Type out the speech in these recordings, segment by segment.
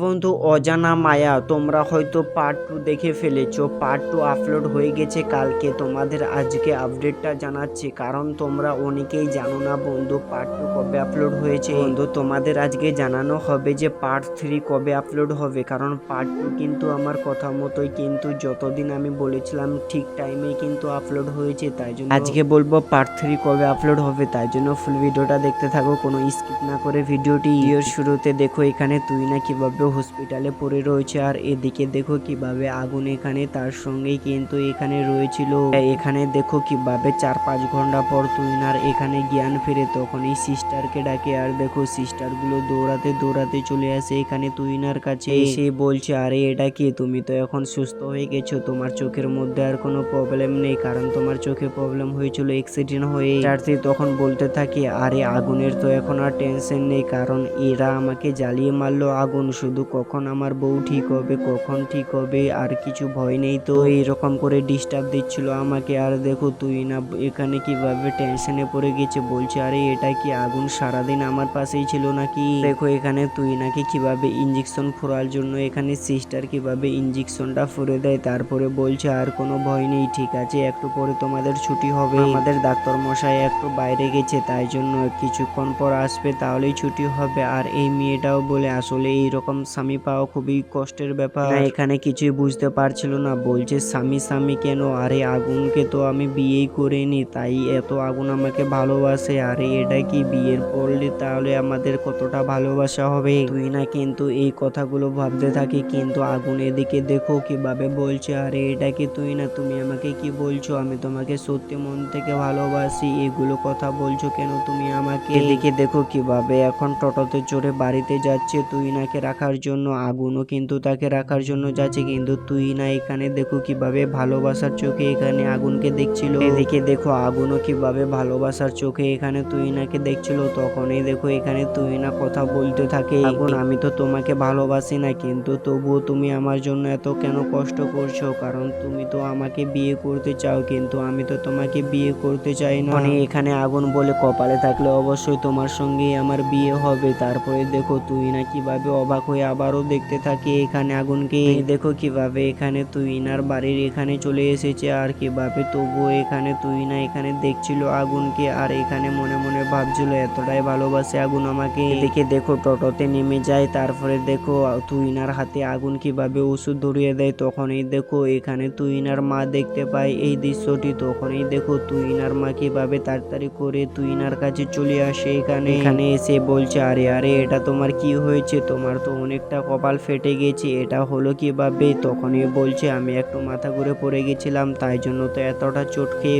বন্ধু, অজানা মায়া, তোমরা হয়তো পার্ট টু দেখে ফেলেছো। পার্ট টু আপলোড হয়ে গেছে কালকে। তোমাদের আজকে আপডেটটা জানাচ্ছি। কারণ তোমরা অনেকেই জানো না বন্ধু পার্ট টু কবে আপলোড হয়েছে। বন্ধু, তোমাদের আজকে জানানো হবে যে পার্ট থ্রি কবে আপলোড হবে। কারণ পার্ট টু কিন্তু আমার কথা মতোই কিন্তু যতদিন আমি বলেছিলাম ঠিক টাইমে কিন্তু আপলোড হয়েছে, তাই জন্য আজকে বলব পার্ট থ্রি কবে আপলোড হবে, তাই জন্য ফুল ভিডিওটা দেখতে থাকো। কোনো স্কিপ না করে ভিডিওটি ইয়ের শুরুতে দেখো। এখানে তুই না কীভাবে হসপিটালে পড়ে রয়েছে। আর এদিকে দেখো কীভাবে আগুন এখানে, তার সঙ্গেই কিন্তু এখানে রয়েছিল। এখানে দেখো কীভাবে চার পাঁচ ঘণ্টা পর তুইনার এখানে জ্ঞান ফিরে তখন এই সিস্টারকে ডাকে। আর দেখো সিস্টারগুলো দৌড়াতে দৌড়াতে চলে আসে এখানে তুইনার কাছে। এসে বলছে, আরে, এটা কি? তুমি তো এখন সুস্থ হয়ে গেছো। তোমার চোখের মধ্যে আর কোনো প্রবলেম নেই। কারণ তোমার চোখে প্রবলেম হয়েছিল অ্যাক্সিডেন্ট হয়ে। চার্সি তখন বলতে থাকে, আরে, আগুনের তো এখন আর টেনশন নেই। কারণ এরা আমাকে জ্বালিয়ে মারলো আগুন। শুধু কখন আমার বউ ঠিক হবে, কখন ঠিক হবে, আর কিছু ভয় নেই তো। এইরকম করে ডিস্টার্ব দিচ্ছিল আমাকে। আর দেখো, তুই না, এখানে কীভাবে টেনশনে পড়ে গেছে বলছে, আরে, এটা কি আগুন সারাদিন আমার পাশেই ছিল নাকি? দেখো, এখানে তুই নাকি কীভাবে ইঞ্জেকশন ফোরার জন্য, এখানে সিস্টার কীভাবে ইঞ্জেকশনটা ফুরে দেয়, তারপরে বলছে, আর কোনো ভয় নেই, ঠিক আছে, একটু পরে তোমাদের ছুটি হবে। আমাদের ডাক্তার মশাই একটু বাইরে গেছে, তাই জন্য কিছুক্ষণ পর আসবে, তাহলেই ছুটি হবে। আর এই মেয়েটাও বলে, আসলে এইরকম স্বামী পাওয়া খুবই কষ্টের ব্যাপার। এখানে কিছুই বুঝতে পারছিল না। বলছে স্বামী স্বামী কেন? আরে আগুনকে তো আমি বিয়েই করিনি তাই এত আগুন আমাকে ভালোবাসে। আরে এটা কি বিয়ের পড়লে তাহলে আমাদের কতটা ভালোবাসা হবে? তুই না কিন্তু এই কথাগুলো ভাবতে থাকি কিন্তু আগুন এদিকে দেখো কীভাবে বলছে। আরে এটা কি তুই না? তুমি আমাকে কি বলছো? আমি তোমাকে সত্যি মন থেকে ভালোবাসি। এগুলো কথা বলছো কেন তুমি আমাকে? এদিকে দেখো কীভাবে এখন টোটোতে চড়ে বাড়িতে যাচ্ছে। তুই নাকে রাখার জন্য, আগুনও কিন্তু তাকে রাখার জন্য যাচ্ছে। কিন্তু তুই না এখানে দেখো কীভাবে ভালোবাসার চোখে এখানে আগুনকে দেখছিল। এদিকে দেখো আগুনও কীভাবে ভালোবাসার চোখে এখানে তুই নাকে দেখছিল। তখনই দেখো এখানে তুই না কথা বলতে থাকে। আগুন, আমি তো তোমাকে ভালোবাসি না, কিন্তু তবুও তুমি আমার জন্য এত কেন কষ্ট করছ? কারণ তুমি তো আমাকে বিয়ে করতে চাও, কিন্তু আমি তো তোমাকে বিয়ে করতে চাই না। মানে এখানে আগুন বলে কপালে থাকলে অবশ্যই তোমার সঙ্গেই আমার বিয়ে হবে। তারপরে দেখো তুই না কীভাবে অবাক হয়ে আবারও দেখতে থাকি এখানে আগুনকে। দেখো কীভাবে এখানে তুইনার বাড়ির এখানে চলে এসেছে আর কীভাবে তবুও এখানে তুই না এখানে দেখছিল আগুনকে আর এখানে মনে মনে ভাবছিল এতটাই ভালোবাসে আগুন আমাকে। দেখে দেখো টোটোতে নেমে যায়, তারপরে দেখো তুইনার হাতে আগুন কীভাবে ওষুধ ধরিয়ে দেয়, তখনই দেখো এখানে তুইনার মা দেখতে পায় এই দৃশ্যটি, তখনই দেখো তুইনার মা কীভাবে তাড়াতাড়ি করে তুইনার কাছে চলে আসে এখানে। এখানে এসে বলছে, আরে আরে, এটা তোমার কি হয়েছে? তোমার তো অনেকটা কপাল ফেটে গেছে, এটা হলো কীভাবে? তখনই বলছে, আমি একটু মাথা ঘুরে পড়ে গেছিলাম, তাই জন্য তো এতটা চোট খেয়ে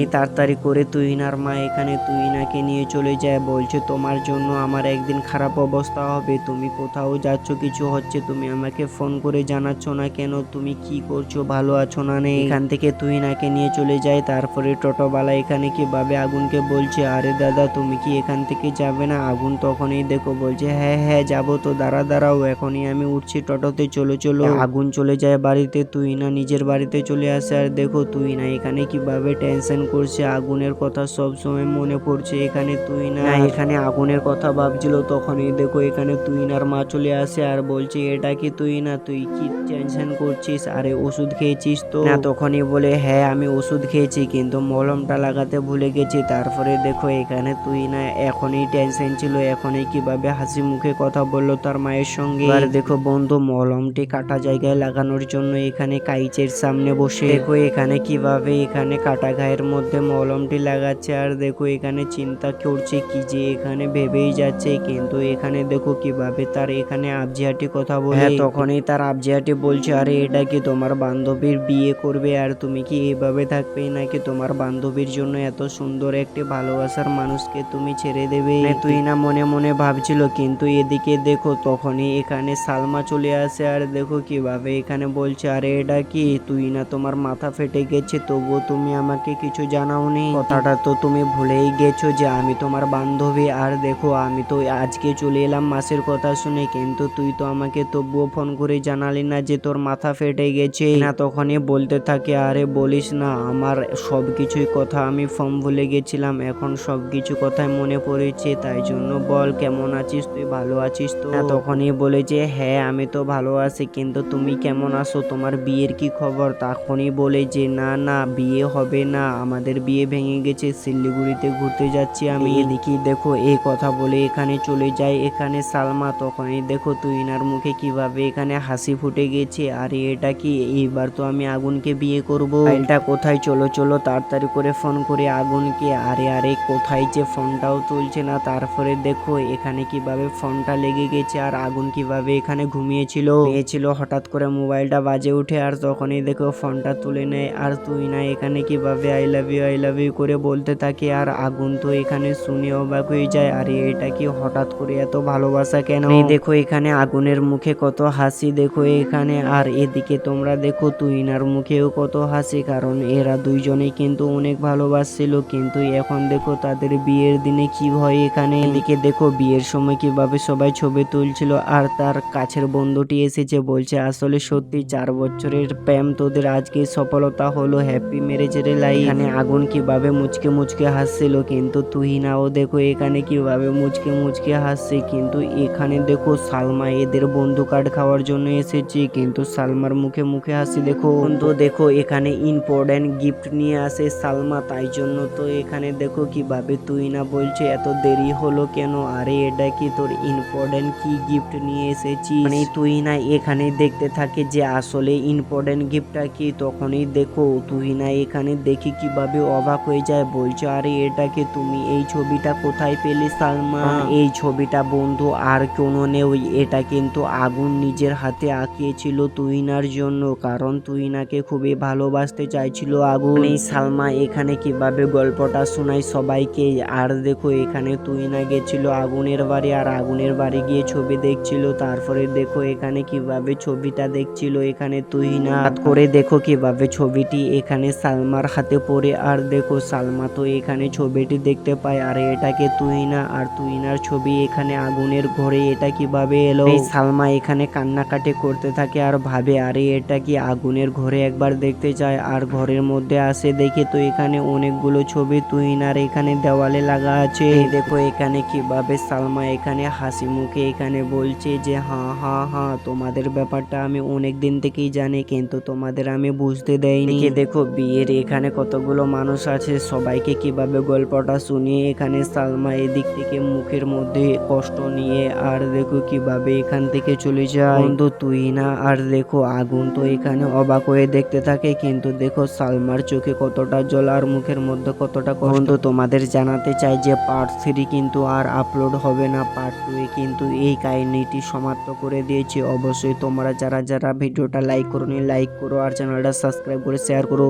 এই তাড়াতাড়ি করে তুহিনার মা, এখানে তুহিনাকে নিয়ে চলে যায়? বলছে, তোমার জন্য আমার একদিন খারাপ অবস্থা হবে, তুমি কোথাও যাচ্ছ, কিছু হচ্ছে, তুমি আমাকে ফোন করে জানাচ্ছ না কেন? তুমি কি করছ? ভালো আছো না নেই? এখান থেকে তুহিনাকে নিয়ে চলে যায়? তারপরে টোটোবালা এখানে কীভাবে আগুনকে বলছে? আরে দাদা, তুমি কি এখান থেকে যাবে না? আগুন তখনই দেখো, বলছে। হ্যাঁ হ্যাঁ যাব তো, দাঁড়া দাঁড়া। দাঁড়াও এখনই আমি উঠছি। টোটোতে চলো চলো। আগুন চলে যায় বাড়িতে তুই না নিজের বাড়িতে চলে আসে। আর দেখো তুই না এখানে কীভাবে টেনশন করছে? আগুনের কথা সব সময় মনে পড়ছে এখানে তুই না এখানে আগুনের কথা ভাবছিল তখনই। দেখো এখানে তুই নার মা চলে আসে আর বলছে এটা কি তুই না? তুই কি টেনশন করছিস? আরে ওষুধ খেয়েছিস তো? না তখনই বলে হ্যাঁ আমি ওষুধ খেয়েছি কিন্তু মলমটা লাগাতে ভুলে গেছি। তারপরে দেখো এখানে তুই না এখনই টেনশন ছিল। এখনই কীভাবে হাসি মুখে কথা বলল তার মায়ের সঙ্গে। আর দেখো বন্ধু মলমটি কাটা জায়গায় লাগানোর জন্য এখানে কাইচের সামনে বসে। দেখো এখানে কীভাবে এখানে কাটা গায়ের মধ্যে মলমটি লাগাচ্ছে। আর দেখো এখানে চিন্তা করছে কি যে এখানে ভেবেই যাচ্ছে। কিন্তু এখানে দেখো কীভাবে তার এখানে আবজিয়াটি কথা বলে। হ্যাঁ, তখনই তার আবজিয়াটি বলছে আরে এটা কি তোমার বান্ধবীর বিয়ে করবে? আর তুমি কি এইভাবে থাকবে? নাকি তোমার বান্ধবীর জন্য এত সুন্দর একটি ভালোবাসার মানুষকে তুমি ছেড়ে দেবে? মানে তুই না মনে মনে ভাবছিল কিন্তু এদিকে দেখো তখনই এখানে সালমা চলে আসে আর দেখো কীভাবে এখানে বলছে, আরে এটা কি? তুই না তোমার মাথা ফেটে গেছে, তবুও তুমি আমাকে কিছু জানাওনি? কথাটা তো তুমি ভুলেই গেছো যে আমি তোমার বান্ধবী। আর দেখো, আমি তো আজকে চলে এলাম মাসের কথা শুনে, কিন্তু তুই তো আমাকে তবুও ফোন করে জানালি না যে তোর মাথা ফেটে গেছে। না, তখনই বলতে থাকে, আরে বলিস না, আমার সব কিছুই কথা, আমি ফর্ম ভুলে গেছিলাম, এখন সব কিছু কথাই মনে পড়েছে, তাই জন্য বল, কেমন আছিস? তুই ভালো আছিস তো? তখনই তখনই বলে যে হ্যাঁ আমি তো ভালো আছি কিন্তু তুমি কেমন আছো? তোমার বিয়ের কি খবর? তখনই বলে যে না না বিয়ে হবে না। আমাদের বিয়ে ভেঙে গেছে শিলিগুড়িতে ঘুরতে যাচ্ছি আমি। এদিকে দেখো এই কথা বলে এখানে চলে যায়। এখানে সালমা তখনই দেখো তুই তুইনার মুখে কীভাবে এখানে হাসি ফুটে গেছে। আর এটা কি? এইবার তো আমি আগুনকে বিয়ে করব। ফাইলটা কোথায়? চলো চলো তাড়াতাড়ি করে ফোন করে আগুনকে। আরে আরে কোথায় যে ফোনটাও তুলছে না। তারপরে দেখো এখানে কীভাবে ফোনটা লেগে গেছে। আর আগুন কীভাবে এখানে ঘুমিয়েছিল? পেয়েছিল হঠাৎ করে মোবাইলটা বাজে উঠে আর তখনই দেখো ফোনটা তুলে নেয়। আর তুই না এখানে কীভাবে I love you I love you করে বলতে থাকে? আর আগুন তো এখানে শুনে অবাক হয়ে যায়। আর, এটা কি হঠাৎ করে এত ভালোবাসা কেন? দেখো এখানে আগুনের মুখে কত হাসি, দেখো এখানে। আর এদিকে তোমরা দেখো তুইনার মুখেও কত হাসি, কারণ এরা দুইজনেই কিন্তু অনেক ভালোবাসছিল। কিন্তু এখন দেখো তাদের বিয়ের দিনে কি হয় এখানে? এদিকে দেখো বিয়ের সময় কীভাবে সবাই ছবি তুলছিল। আর তার কাছের বন্ধুটি এসেছে বলছে, আসলে সত্যি চার বছরের প্রেম তোদের আজকে সফলতা হলো হ্যাপি ম্যারেজের লাই এখানে আগুন কীভাবে মুচকে মুচকে হাসছিল, কিন্তু তুহিনাও দেখো এখানে কীভাবে মুচকে মুচকে হাসছে, কিন্তু এখানে দেখো সালমা এদের বন্ধু কার্ড খাওয়ার জন্য এসেছে, কিন্তু সালমার মুখে মুখে হাসি দেখো। তো দেখো এখানে ইম্পর্টেন্ট গিফট নিয়ে আসে সালমা, তাই জন্য তো এখানে দেখো কীভাবে তুই না বলছে, এত দেরি হলো কেন? আরে এটা কি তোর ইম্পর্টেন্ট কি গিফট নিয়ে এসেছি মানে তুই না এখানে দেখতে থাকে যে আসলে ইম্পর্টেন্ট গিফটটা কি? তখনই দেখো তুই না এখানে দেখি কীভাবে অবাক হয়ে যায়। বলছে আরে এটাকে তুমি? এই ছবিটা কোথায় পেলে সালমা? এই ছবিটা বন্ধু আর কোনো নেই। এটা কিন্তু আগুন নিজের হাতে আঁকিয়েছিল তুইনার জন্য কারণ তুইনাকে খুবই ভালোবাসতে চাইছিল আগুন। এই সালমা এখানে কীভাবে গল্পটা শোনাই সবাইকে? আর দেখো এখানে তুইনা গেছিল আগুনের বাড়ি আর আগুনের বাড়ি গিয়ে ছবি দেখছিল, তারপরে দেখো এখানে কীভাবে ছবিটা দেখছিল, এখানে তুহিনা হাত করে দেখো কীভাবে ছবিটি এখানে সালমার হাতে পড়ে। আর দেখো সালমা তো এখানে ছবিটি দেখতে পায়, আর এটাকে তুহিনা? আর তুহিনার ছবি এখানে আগুনের ঘরে, এটা কীভাবে এলো? এই সালমা এখানে কান্নাকাটি করতে থাকে আর ভাবে, আরে এটা কি আগুনের ঘরে একবার দেখতে যায়? আর ঘরের মধ্যে আসে দেখে তো এখানে অনেকগুলো ছবি তুহিনার এখানে দেওয়ালে লাগা আছে। দেখো এখানে কীভাবে সালমা এখানে হাসি মুখে এখানে বলছে যে হ্যাঁ হ্যাঁ হ্যাঁ তোমাদের ব্যাপারটা আমি অনেক দিন থেকেই জানি কিন্তু তোমাদের আমি বুঝতে দেয়নি দেখো বিয়ের এখানে কতগুলো মানুষ আছে সবাইকে কীভাবে গল্পটা শুনিয়ে এখানে সালমা এদিক থেকে মুখের মধ্যে কষ্ট নিয়ে আর দেখো কীভাবে এখান থেকে চলে যায়। বন্ধু তুই না আর দেখো আগুন তো এখানে অবাক হয়ে দেখতে থাকে কিন্তু দেখো সালমার চোখে কতটা জল আর মুখের মধ্যে কতটা বন্ধু তোমাদের জানাতে চাই যে পার্ট থ্রি কিন্তু আর আপলোড হবে না পার্ট টু কিন্তু এই কাহিনীটি সমাপ্ত করে দিয়েছি। অবশ্যই তোমরা যারা যারা ভিডিওটা লাইক করো লাইক করো আর চ্যানেলটা সাবস্ক্রাইব করে শেয়ার করো।